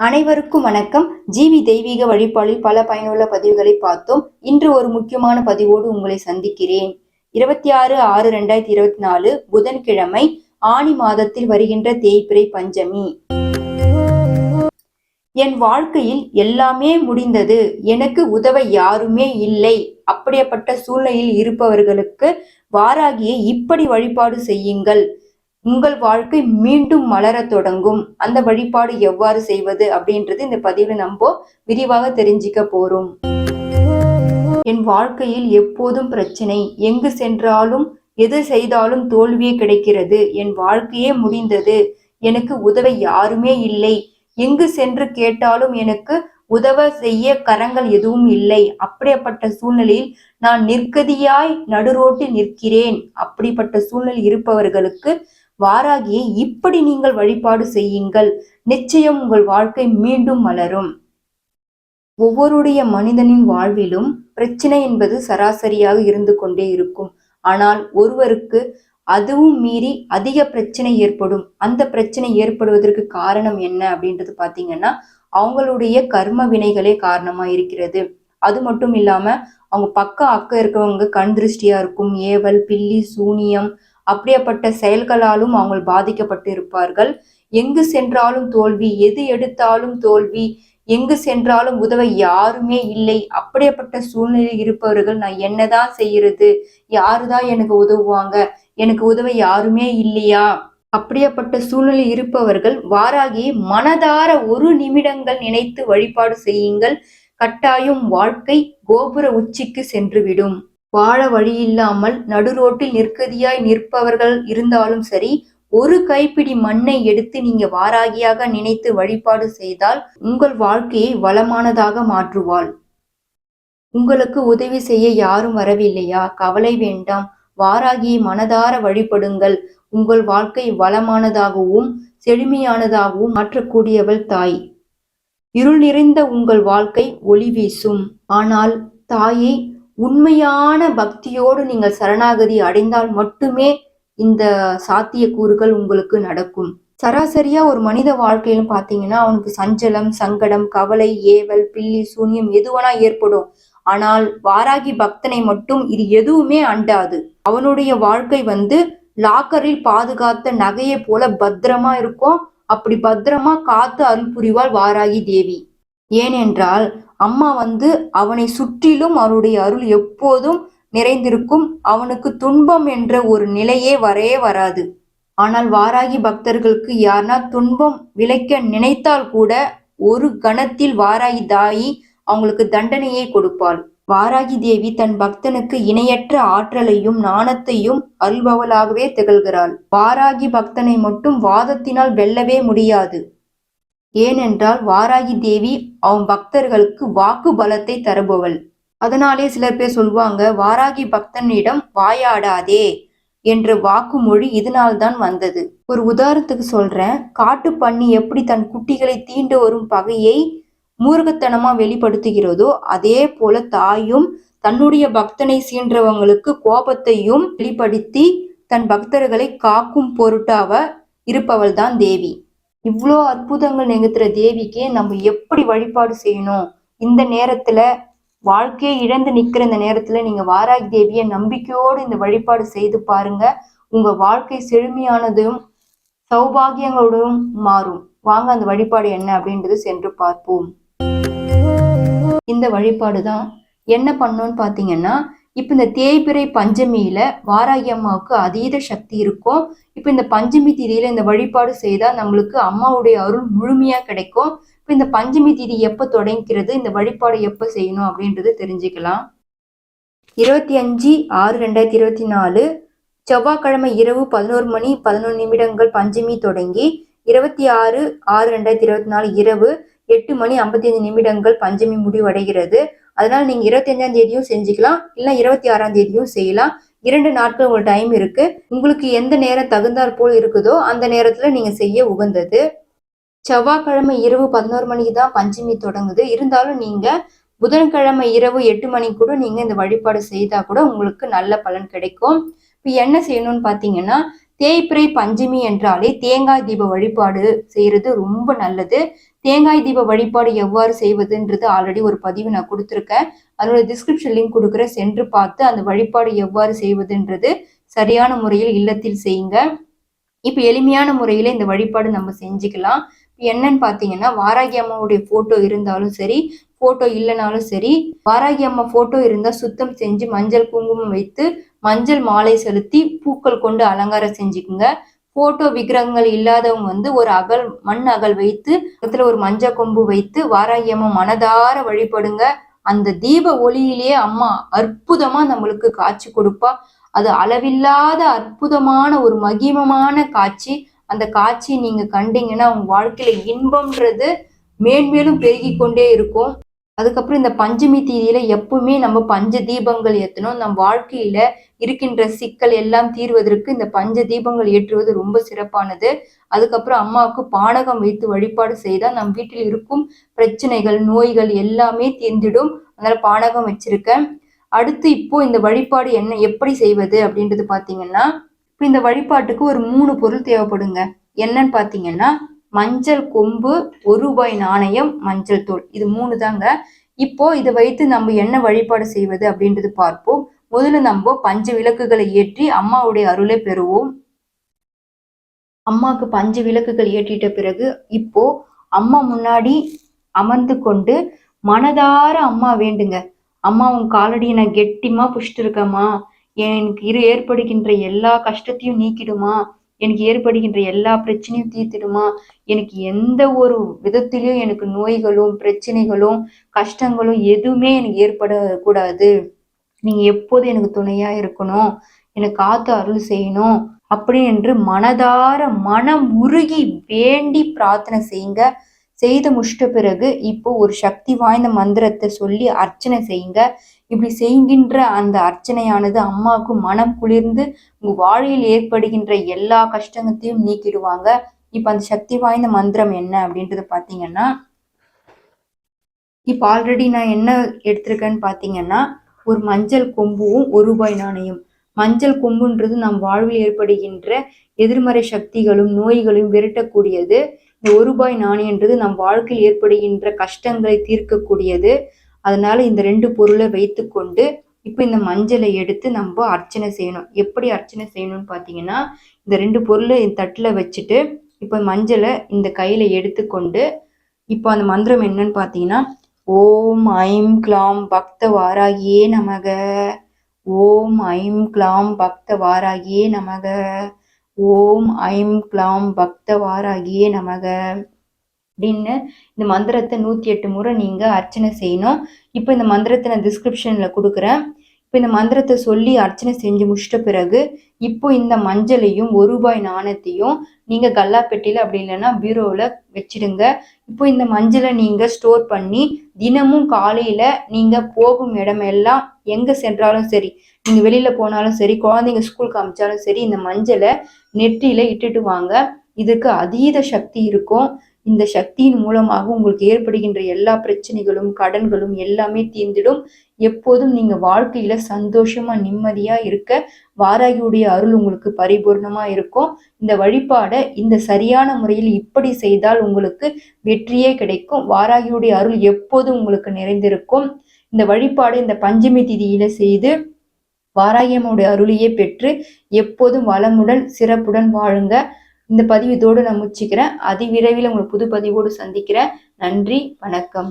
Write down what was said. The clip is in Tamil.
அனைவருக்கும் வணக்கம். ஜீவி தெய்வீக வழிபாடில் பல பயனுள்ள பதிவுகளை பார்த்தோம். இன்று ஒரு முக்கியமான பதிவோடு உங்களை சந்திக்கிறேன். இருபத்தி ஆறு ஆறு ரெண்டாயிரத்தி இருபத்தி நாலு புதன்கிழமை ஆணி மாதத்தில் வருகின்ற தேய்பிரை பஞ்சமி. என் வாழ்க்கையில் எல்லாமே முடிந்தது. எனக்கு உதவ யாருமே இல்லை. அப்படியப்பட்ட சூழ்நிலையில் இருப்பவர்களுக்கு வாராகியை இப்படி வழிபாடு செய்யுங்கள். உங்கள் வாழ்க்கை மீண்டும் மலரத் தொடங்கும். அந்த வழிபாடு எவ்வாறு செய்வது அப்படின்றது இந்த பதிவில் நம்ம விரிவாக தெரிஞ்சுக்க போறோம். என் வாழ்க்கையில் எப்போதும் பிரச்சனை. எங்கு சென்றாலும் எது செய்தாலும் தோல்வியே கிடைக்கிறது. என் வாழ்க்கையே முடிந்தது. எனக்கு உதவ யாருமே இல்லை. எங்கு சென்று கேட்டாலும் எனக்கு உதவ செய்ய கரங்கள் எதுவும் இல்லை. அப்படிப்பட்ட சூழ்நிலையில் நான் நிற்கதியாய் நடுரோட்டில் நிற்கிறேன். அப்படிப்பட்ட சூழ்நிலை இருப்பவர்களுக்கு வாராகியை இப்படி நீங்கள் வழிபாடு செய்யுங்கள். நிச்சயம் உங்கள் வாழ்க்கை மீண்டும் மலரும். ஒவ்வொருடைய மனிதனின் வாழ்விலும் பிரச்சனை என்பது சராசரியாக இருந்து கொண்டே இருக்கும். ஆனால் ஒருவருக்கு அதுவும் மீறி அதிக பிரச்சனை ஏற்படும். அந்த பிரச்சனை ஏற்படுவதற்கு காரணம் என்ன அப்படின்றது பாத்தீங்கன்னா அவங்களுடைய கர்ம வினைகளே காரணமா இருக்கிறது. அது மட்டும் இல்லாம அவங்க பக்கம் அக்கம் இருக்கிறவங்க கண் திருஷ்டியா இருக்கும். ஏவல் பில்லி சூனியம் அப்படியேப்பட்ட செயல்களாலும் அவங்க பாதிக்கப்பட்டு இருப்பார்கள் எங்கு சென்றாலும் தோல்வி எது எடுத்தாலும் தோல்வி எங்கு சென்றாலும் உதவ யாருமே இல்லை. அப்படியேப்பட்ட சூழ்நிலையில் இருப்பவர்கள் நான் என்னதான் செய்யறது யாருதான் எனக்கு உதவுவாங்க? எனக்கு உதவ யாருமே இல்லையா? அப்படியேப்பட்ட சூழ்நிலை இருப்பவர்கள் வாராகி மனதார ஒரு நிமிடங்கள் நினைத்து வழிபாடு செய்யுங்கள். கட்டாயம் வாழ்க்கை கோபுர உச்சிக்கு சென்றுவிடும். வாழ வழியில்லாமல் நடுரோட்டில் நிற்கதியாய் நிற்பவர்கள் இருந்தாலும் சரி ஒரு கைப்பிடி மண்ணை எடுத்து நீங்க வாராகியாக நினைத்து வழிபாடு செய்தால் உங்கள் வாழ்க்கையை வளமானதாக மாற்றுவாள். உங்களுக்கு உதவி செய்ய யாரும் வரவில்லையா? கவலை வேண்டாம். வாராகியை மனதார வழிபடுங்கள். உங்கள் வாழ்க்கை வளமானதாகவும் செழுமையானதாகவும் மாற்றக்கூடியவள் தாய். இருள் நிறைந்த உங்கள் வாழ்க்கை ஒளி வீசும். ஆனால் தாயை உண்மையான பக்தியோடு நீங்கள் சரணாகதி அடைந்தால் மட்டுமே இந்த சாத்தியக்கூறுகள் உங்களுக்கு நடக்கும். சராசரியா ஒரு மனித வாழ்க்கையில பாத்தீங்கன்னா அவனுக்கு சஞ்சலம் சங்கடம் கவலை ஏவல் பில்லி சூன்யம் எதுவனா ஏற்படும். ஆனால் வாராகி பக்தனை மட்டும் இது எதுவுமே அண்டாது. அவனுடைய வாழ்க்கை வந்து லாக்கரில் பாதுகாத்த நகையை போல பத்திரமா இருக்கும். அப்படி பத்திரமா காத்து அருள் புரிவாள் வாராகி தேவி. ஏனென்றால் அம்மா வந்து அவனை சுற்றிலும் அவருடைய அருள் எப்போதும் நிறைந்திருக்கும். அவனுக்கு துன்பம் என்ற ஒரு நிலையே வரவே வராது. ஆனால் வாராகி பக்தர்களுக்கு யார்னா துன்பம் விளைக்க நினைத்தால் கூட ஒரு கணத்தில் வாராகி தாயி அவங்களுக்கு தண்டனையை கொடுப்பாள். வாராகி தேவி தன் பக்தனுக்கு இணையற்ற ஆற்றலையும் நாணத்தையும் அல்பவளாகவே திகழ்கிறாள். வாராகி பக்தனை மட்டும் வாதத்தினால் வெல்லவே முடியாது. ஏனென்றால் வாராகி தேவி அவன் பக்தர்களுக்கு வாக்கு பலத்தை தருபவள். அதனாலே சிலர் பேர் சொல்வாங்க வாராகி பக்தனிடம் வாயாடாதே என்ற வாக்குமொழி இதனால்தான் வந்தது. ஒரு உதாரணத்துக்கு சொல்றேன் காட்டு பண்ணி எப்படி தன் குட்டிகளை தீண்டு வரும் பகையை மூர்கத்தனமா வெளிப்படுத்துகிறதோ அதே போல தாயும் தன்னுடைய பக்தனை சீன்றவங்களுக்கு கோபத்தையும் வெளிப்படுத்தி தன் பக்தர்களை காக்கும் பொருட்டாவ இருப்பவள் தான் தேவி. இவ்வளோ அற்புதங்கள் நிகழ்த்துற தேவிக்கு நம்ம எப்படி வழிபாடு செய்யணும்? இந்த நேரத்துல வாழ்க்கையை இழந்து நிக்கிற இந்த நேரத்துல நீங்க வாராகி தேவியை நம்பிக்கையோடு இந்த வழிபாடு செய்து பாருங்க. உங்க வாழ்க்கை செழுமையானதும் சௌபாகியங்களோடும் மாறும். வாங்க அந்த வழிபாடு என்ன அப்படின்றது சென்று பார்ப்போம். இந்த வழிபாடு தான் என்ன பண்ணோன்னு பார்த்தீங்கன்னா இப்போ இந்த தேய்பிறை பஞ்சமியில் வாராகி அம்மாவுக்கு அதீத சக்தி இருக்கும் இப்போ இந்த பஞ்சமி திதியில் இந்த வழிபாடு செய்தால் நம்மளுக்கு அம்மாவுடைய அருள் முழுமையாக கிடைக்கும். இப்போ இந்த பஞ்சமி திதி எப்போ தொடங்கிறது இந்த வழிபாடு எப்போ செய்யணும் அப்படின்றது தெரிஞ்சுக்கலாம். இருபத்தி அஞ்சு ஆறு ரெண்டாயிரத்தி இருபத்தி நாலு செவ்வாய்க்கிழமை இரவு பதினோரு மணி பதினொன்று நிமிடங்கள் பஞ்சமி தொடங்கி இருபத்தி ஆறு ஆறு ரெண்டாயிரத்தி இருபத்தி நாலு இரவு எட்டு மணி ஐம்பத்தி அஞ்சு நிமிடங்கள் பஞ்சமி முடிவடைகிறது. அதனால நீங்க இருபத்தி அஞ்சாம் தேதியும் செஞ்சுக்கலாம் இல்லை இருபத்தி ஆறாம் தேதியும் செய்யலாம். இரண்டு நாட்கள் உங்களுக்கு டைம் இருக்கு. உங்களுக்கு எந்த நேரம் தகுந்தாற் போல் இருக்குதோ அந்த நேரத்துல நீங்க செய்ய உகந்தது. செவ்வாய்க்கிழமை இரவு பதினோரு மணிக்கு தான் பஞ்சமி தொடங்குது. இருந்தாலும் நீங்க புதன்கிழமை இரவு எட்டு மணிக்கு கூட நீங்க இந்த வழிபாடு செய்தா கூட உங்களுக்கு நல்ல பலன் கிடைக்கும். இப்போ என்ன செய்யணும்னு பார்த்தீங்கன்னா தேய்பிரை பஞ்சமி என்றாலே தேங்காய் தீப வழிபாடு செய்யறது ரொம்ப நல்லது. தேங்காய் தீப வழிபாடு எவ்வாறு செய்வதுன்றது ஆல்ரெடி ஒரு பதிவு நான் கொடுத்துருக்கேன். அதோட டிஸ்கிரிப்ஷன் லிங்க் கொடுக்குறேன் சென்று பார்த்து அந்த வழிபாடு எவ்வாறு செய்வதுன்றது சரியான முறையில் இல்லத்தில் செய்யுங்க. இப்போ எளிமையான முறையில் இந்த வழிபாடு நம்ம செஞ்சுக்கலாம். என்னன்னு பார்த்தீங்கன்னா வாராகி அம்மாவுடைய ஃபோட்டோ இருந்தாலும் சரி ஃபோட்டோ இல்லைனாலும் சரி வாராகி அம்மா ஃபோட்டோ இருந்தால் சுத்தம் செஞ்சு மஞ்சள் குங்குமம் வைத்து மஞ்சள் மாலை செலுத்தி பூக்கள் கொண்டு அலங்காரம் செஞ்சுக்குங்க. போட்டோ விக்கிரகங்கள் இல்லாதவங்க வந்து ஒரு அகல் மண் அகல் வைத்து பக்கத்துல ஒரு மஞ்ச கொம்பு வைத்து வாராகி மனதார வழிபடுங்க. அந்த தீப ஒளியிலேயே அம்மா அற்புதமா நம்மளுக்கு காட்சி கொடுப்பா. அது அளவில்லாத அற்புதமான ஒரு மகிமமான காட்சி. அந்த காட்சியை நீங்க கண்டீங்கன்னா உங்க வாழ்க்கையில இன்பம்ன்றது மேன்மேலும் பெருகி கொண்டே இருக்கும். அதுக்கப்புறம் இந்த பஞ்சமி தீதியில எப்பவுமே நம்ம பஞ்ச தீபங்கள் ஏற்றணும் நம் வாழ்க்கையில இருக்கின்ற சிக்கல் எல்லாம் தீர்வதற்கு இந்த பஞ்ச தீபங்கள் ஏற்றுவது ரொம்ப சிறப்பானது. அதுக்கப்புறம் அம்மாவுக்கு பானகம் வைத்து வழிபாடு செய்தால் நம் வீட்டில் இருக்கும் பிரச்சனைகள் நோய்கள் எல்லாமே தீர்ந்திடும். அதனால பானகம் வச்சிருக்கேன். அடுத்து இப்போ இந்த வழிபாடு என்ன எப்படி செய்வது அப்படின்றது பாத்தீங்கன்னா இப்போ இந்த வழிபாட்டுக்கு ஒரு மூணு பொருள் தேவைப்படுங்க. என்னன்னு பாத்தீங்கன்னா மஞ்சள் கொம்பு ஒரு ரூபாய் நாணயம் மஞ்சள் தூள். இது மூணு தாங்க. இப்போ இதை வைத்து நம்ம என்ன வழிபாடு செய்வது அப்படின்றது பார்ப்போம். முதல்ல நம்ம பஞ்சு விளக்குகளை ஏற்றி அம்மாவுடைய அருளை பெறுவோம். அம்மாவுக்கு பஞ்சு விளக்குகள் ஏற்றிட்ட பிறகு இப்போ அம்மா முன்னாடி அமர்ந்து கொண்டு மனதார அம்மா வேண்டுங்க. அம்மா உன் காலடியை நான் கெட்டிமா புஷ்டு எனக்கு இரு ஏற்படுகின்ற எல்லா கஷ்டத்தையும் நீக்கிடுமா. எனக்கு ஏற்படுகின்ற எல்லா பிரச்சனையும் தீர்த்திடுமா? எனக்கு எந்த ஒரு விதத்திலையும் எனக்கு நோய்களும் பிரச்சனைகளும் கஷ்டங்களும் எதுவுமே எனக்கு ஏற்படக்கூடாது. நீங்க எப்போது எனக்கு துணையா இருக்கணும்? எனக்கு காத்து அருள் செய்யணும் அப்படி என்று மனதார மனம் உருகி வேண்டி பிரார்த்தனை செய்யுங்க. செய்து முடிச்சிட்ட பிறகு இப்போ ஒரு சக்தி வாய்ந்த மந்திரத்தை சொல்லி அர்ச்சனை செய்யுங்க. இப்படி செய்கின்ற அந்த அர்ச்சனையானது அம்மாவுக்கு மனம் குளிர்ந்து உங்க வாழ்வில் ஏற்படுகின்ற எல்லா கஷ்டங்கத்தையும் நீக்கிடுவாங்க. இப்ப அந்த சக்தி வாய்ந்த மந்திரம் என்ன அப்படின்றது பாத்தீங்கன்னா இப்ப ஆல்ரெடி நான் என்ன எடுத்திருக்கேன்னு பாத்தீங்கன்னா ஒரு மஞ்சள் கொம்பும் ஒரு ரூபாய் நாணயம். மஞ்சள் கொம்புன்றது நம் வாழ்வில் ஏற்படுகின்ற எதிர்மறை சக்திகளும் நோய்களையும் விரட்டக்கூடியது. இந்த ஒரு ரூபாய் நாணயன்றது நம் வாழ்க்கையில் ஏற்படுகின்ற கஷ்டங்களை தீர்க்கக்கூடியது. அதனால இந்த ரெண்டு பொருளை வைத்துக்கொண்டு இப்போ இந்த மஞ்சளை எடுத்து நம்ம அர்ச்சனை செய்யணும். எப்படி அர்ச்சனை செய்யணும்னு பார்த்தீங்கன்னா இந்த ரெண்டு பொருளை தட்டில் வச்சுட்டு இப்போ மஞ்சளை இந்த கையில் எடுத்துக்கொண்டு இப்போ அந்த மந்திரம் என்னன்னு பார்த்தீங்கன்னா ஓம் ஐம் கிளாம் பக்த வாராகியே நமக. ஓம் ஐம் கிளாம் பக்த வாராகியே நமக. ஓம் ஐம் கிளாம் பக்த வாராகியே நமக. அப்படின்னு இந்த மந்திரத்தை நூற்றி எட்டு முறை நீங்கள் அர்ச்சனை செய்யணும். இப்போ இந்த மந்திரத்தை நான் டிஸ்கிரிப்ஷனில் கொடுக்குறேன். இப்போ இந்த மந்திரத்தை சொல்லி அர்ச்சனை செஞ்சு முடிச்சிட்ட பிறகு இப்போ இந்த மஞ்சளையும் ஒரு ரூபாய் நாணயத்தையும் நீங்கள் கல்லாப்பெட்டியில் அப்படி இல்லைன்னா பீரோவில் வச்சிடுங்க. இப்போ இந்த மஞ்சளை நீங்கள் ஸ்டோர் பண்ணி தினமும் காலையில் நீங்கள் போகும் இடமெல்லாம் எங்கே சென்றாலும் சரி நீங்கள் வெளியில் போனாலும் சரி குழந்தைங்க ஸ்கூலுக்கு அமிச்சாலும் சரி இந்த மஞ்சளை நெற்றியில் இட்டுட்டு வாங்க. இதுக்கு அதீத சக்தி இருக்கும். இந்த சக்தியின் மூலமாக உங்களுக்கு ஏற்படுகின்ற எல்லா பிரச்சனைகளும் கடன்களும் எல்லாமே தீர்ந்திடும். எப்போதும் நீங்க வாழ்க்கையில சந்தோஷமா நிம்மதியா இருக்க வாராகியுடைய அருள் உங்களுக்கு பரிபூர்ணமா இருக்கும். இந்த வழிபாடை இந்த சரியான முறையில் இப்படி செய்தால் உங்களுக்கு வெற்றியே கிடைக்கும். வாராகியுடைய அருள் எப்போதும் உங்களுக்கு நிறைந்திருக்கும். இந்த வழிபாடு இந்த பஞ்சமி திதியில செய்து வாராகியமுடைய அருளையே பெற்று எப்போதும் வளமுடன் சிறப்புடன் வாழுங்க. இந்த பதிவு இதோடு நான் முச்சிக்கிறேன் அதிவிரைவில் உங்களை புது பதிவோடு சந்திக்கிறேன். நன்றி வணக்கம்.